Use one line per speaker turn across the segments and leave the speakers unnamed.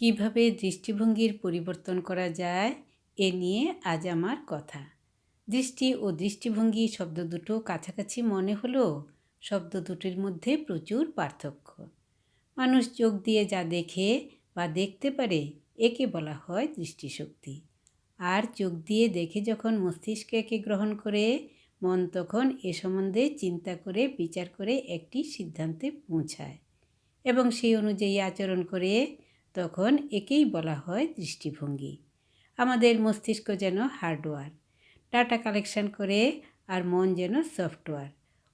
কীভাবে দৃষ্টিভঙ্গির পরিবর্তন করা যায় এ নিয়ে আজ আমার কথা। দৃষ্টি ও দৃষ্টিভঙ্গি শব্দ দুটো কাছাকাছি মনে হলো শব্দ দুটির মধ্যে প্রচুর পার্থক্য। মানুষ চোখ দিয়ে যা দেখে বা দেখতে পারে একে বলা হয় দৃষ্টিশক্তি। আর চোখ দিয়ে দেখে যখন মস্তিষ্ক একে গ্রহণ করে, মন তখন এ সম্বন্ধে চিন্তা করে, বিচার করে একটি সিদ্ধান্তে পৌঁছায়। এবং সেই অনুযায়ী আচরণ করে তখন একেই বলা হয় দৃষ্টিভঙ্গি। আমাদের মস্তিষ্ক যেন হার্ডওয়্যার, ডাটা কালেকশন করে আর মন যেন সফটওয়্যার।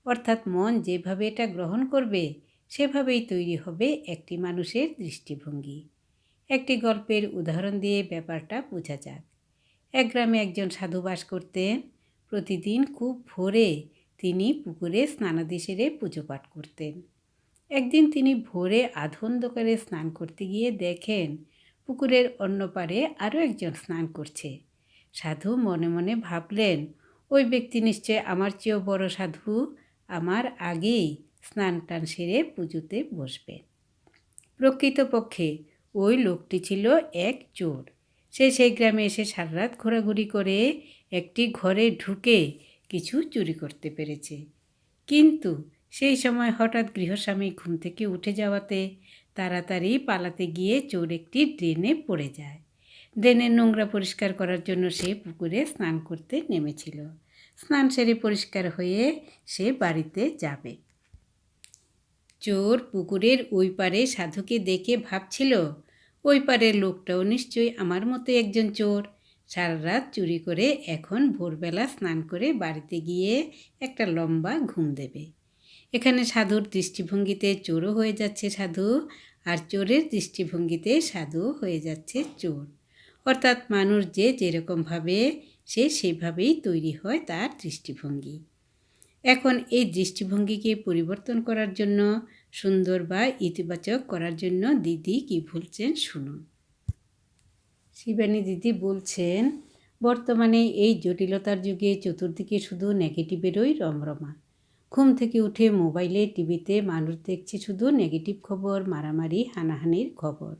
অর্থাৎ মন যেভাবে এটা গ্রহণ করবে, সেভাবেই তৈরি হবে একটি মানুষের দৃষ্টিভঙ্গি। একটি গল্পের উদাহরণ দিয়ে ব্যাপারটা বোঝা যাক। এক গ্রামে একজন সাধু বাস করতেন। প্রতিদিন খুব ভোরে তিনি পুকুরে স্নানাদি সেরে পুজো পাঠ করতেন। একদিন তিনি ভোরে আধন্ধকারে স্নান করতে গিয়ে দেখেন পুকুরের অন্য পারে আরও একজন স্নান করছে। সাধু মনে মনে ভাবলেন, ওই ব্যক্তি নিশ্চয় আমার চেয়েও বড় সাধু। আমার আগেই স্নান টান সেরে পুজোতে বসবেন প্রকৃতপক্ষে ওই লোকটি ছিল এক চোর। সে সেই গ্রামে এসে সারারাত ঘোরাঘুরি করে একটি ঘরে ঢুকে কিছু চুরি করতে পেরেছে। কিন্তু সেই সময় হঠাৎ গৃহস্বামী ঘুম থেকে উঠে যাওয়াতে তাড়াতাড়ি পালাতে গিয়ে চোর একটি ড্রেনে পড়ে যায়। ড্রেনের নোংরা পরিষ্কার করার জন্য সে পুকুরে স্নান করতে নেমেছিল। স্নান সেরে পরিষ্কার হয়ে সে বাড়িতে যাবে। চোর পুকুরের ওই পারে সাধুকে দেখে ভাবছিল, ওই পারের লোকটাও নিশ্চয়ই আমার মতো একজন চোর। সারা রাত চুরি করে এখন ভোরবেলা স্নান করে বাড়িতে গিয়ে একটা লম্বা ঘুম দেবে। এখানে সাধুর দৃষ্টিভঙ্গিতে চোরও হয়ে যাচ্ছে সাধু আর চোরের দৃষ্টিভঙ্গিতে সাধু হয়ে যাচ্ছে চোর। অর্থাৎ মানুষ যে যেরকমভাবে সে সেভাবেই তৈরি হয় তার দৃষ্টিভঙ্গি। এখন এই দৃষ্টিভঙ্গিকে পরিবর্তন করার জন্য, সুন্দর বা ইতিবাচক করার জন্য দিদি কি বলছেন শুনুন। শিবানী দিদি বলছেন, বর্তমানে এই জটিলতার যুগে চতুর্দিকে শুধু নেগেটিভেরই রমরমা। ঘুম থেকে উঠে মোবাইলে, টিভিতে মানুষ দেখছে শুধু নেগেটিভ খবর, মারামারি, হানাহানির খবর।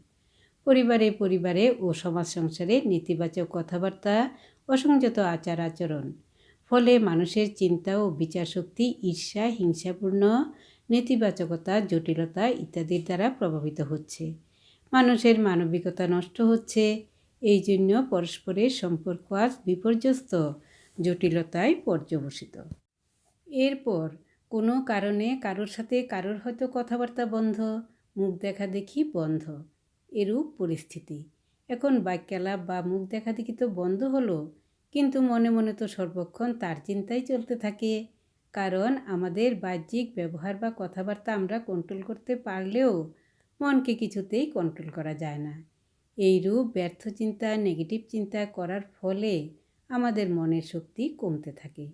পরিবারে পরিবারে ও সমাজ সংসারে নেতিবাচক কথাবার্তা, অসংযত আচার আচরণ। ফলে মানুষের চিন্তা ও বিচার শক্তি ঈর্ষা, হিংসাপূর্ণ, নেতিবাচকতা, জটিলতা ইত্যাদির দ্বারা প্রভাবিত হচ্ছে। মানুষের মানবিকতা নষ্ট হচ্ছে। এই জন্য পরস্পরের সম্পর্ক আজ বিপর্যস্ত, জটিলতায় পর্যবসিত। এরপর কোনো কারণে কারোর সাথে কারোর হয়তো কথাবার্তা বন্ধ, মুখ দেখা দেখি বন্ধ। এরূপ পরিস্থিতি। এখন বাক্যালাপ বা মুখ দেখা দেখি তো বন্ধ হলো, কিন্তু মনে মনে তো সর্বক্ষণ তার চিন্তাই চলতে থাকে। কারণ আমাদের বাহ্যিক ব্যবহার বা কথাবার্তা আমরা কন্ট্রোল করতে পারলেও মনকে কিছুতেই কন্ট্রোল করা যায় না। এইরূপ ব্যর্থ চিন্তা নেগেটিভ চিন্তা করার ফলে আমাদের মনের শক্তি কমতে থাকে।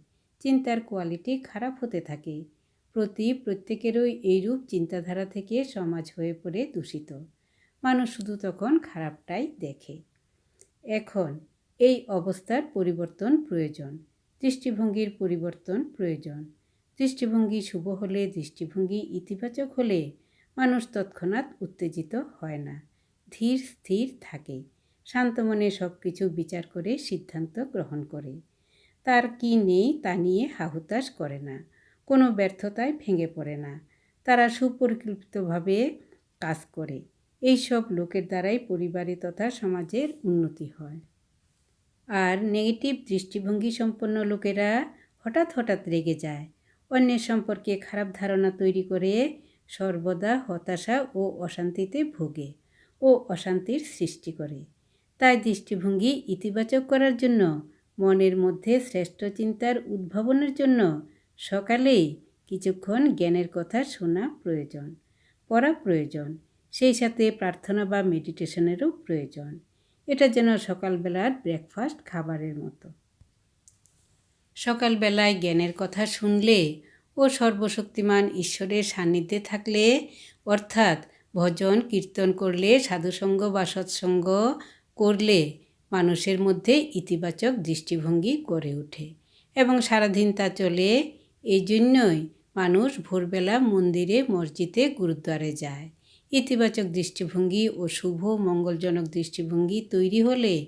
চিন্তার কোয়ালিটি খারাপ হতে থাকে। প্রতি প্রত্যেকেরই এইরূপ চিন্তাধারা থেকে সমাজ হয়ে পড়ে দূষিত। মানুষ শুধু তখন খারাপটাই দেখে। এখন এই অবস্থার পরিবর্তন প্রয়োজন। দৃষ্টিভঙ্গির পরিবর্তন প্রয়োজন। দৃষ্টিভঙ্গি শুভ হলে দৃষ্টিভঙ্গি ইতিবাচক হলে মানুষ তৎক্ষণাৎ উত্তেজিত হয় না। ধীর স্থির থাকে। শান্ত মনে সব কিছু বিচার করে সিদ্ধান্ত গ্রহণ করে। তার কি নেই তা নিয়ে হাহুতাশ করে না, কোনো ব্যর্থতায় ভেঙে পড়ে না। তারা সুপরিকল্পিতভাবে কাজ করে। এই সব লোকের দ্বারাই পরিবারে তথা সমাজের উন্নতি হয়। আর নেগেটিভ দৃষ্টিভঙ্গি সম্পন্ন লোকেরা হঠাৎ হঠাৎ রেগে যায়। অন্যের সম্পর্কে খারাপ ধারণা তৈরি করে সর্বদা হতাশা ও অশান্তিতে ভোগে ও অশান্তির সৃষ্টি করে। তাই দৃষ্টিভঙ্গি ইতিবাচক করার জন্য মনের মধ্যে শ্রেষ্ঠ চিন্তার উদ্ভাবনের জন্য সকালেই কিছুক্ষণ জ্ঞানের কথা শোনা প্রয়োজন, পড়া প্রয়োজন, সেই সাথে প্রার্থনা বা মেডিটেশনেরও প্রয়োজন। এটা যেন সকালবেলার ব্রেকফাস্ট খাবারের মতো। সকালবেলায় জ্ঞানের কথা শুনলে ও সর্বশক্তিমান ঈশ্বরের সান্নিধ্যে থাকলে, অর্থাৎ ভজন, কীর্তন করলে, সাধুসঙ্গ বা সৎসঙ্গ করলে মানুষের মধ্যে ইতিবাচক দৃষ্টিভঙ্গি গড়ে ওঠে এবং সারাদিন তা চলে এই জন্যই মানুষ ভোরবেলা মন্দিরে, মসজিদে, গুরুদ্বারে যায়। ইতিবাচক দৃষ্টিভঙ্গি ও শুভ, মঙ্গলজনক দৃষ্টিভঙ্গি তৈরি হলে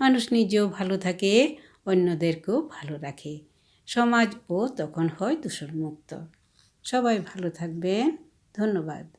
মানুষ নিজেও ভালো থাকে, অন্যদেরকেও ভালো রাখে। সমাজ ও তখন হয় দূষণমুক্ত। সবাই ভালো থাকবেন। ধন্যবাদ।